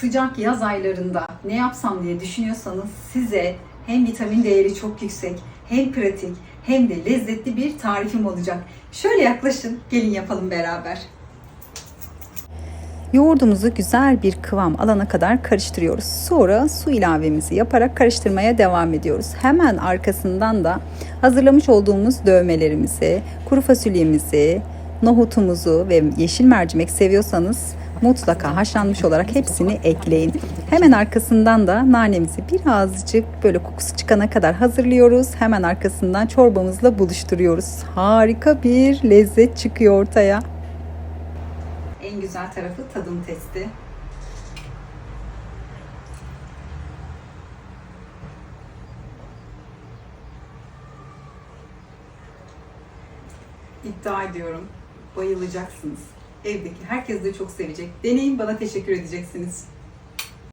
sıcak yaz aylarında ne yapsam diye düşünüyorsanız size hem vitamin değeri çok yüksek, hem pratik, hem de lezzetli bir tarifim olacak. Şöyle yaklaşın, gelin yapalım beraber. Yoğurdumuzu güzel bir kıvam alana kadar karıştırıyoruz. Sonra su ilavemizi yaparak karıştırmaya devam ediyoruz. Hemen arkasından da hazırlamış olduğumuz dövmelerimizi, kuru fasulyemizi, nohutumuzu ve yeşil mercimek seviyorsanız mutlaka haşlanmış olarak hepsini ekleyin. Hemen arkasından da nanemizi birazcık böyle kokusu çıkana kadar hazırlıyoruz. Hemen arkasından çorbamızla buluşturuyoruz. Harika bir lezzet çıkıyor ortaya. En güzel tarafı tadım testi. İddia ediyorum bayılacaksınız. Evdeki herkes de çok sevecek. Deneyin bana teşekkür edeceksiniz.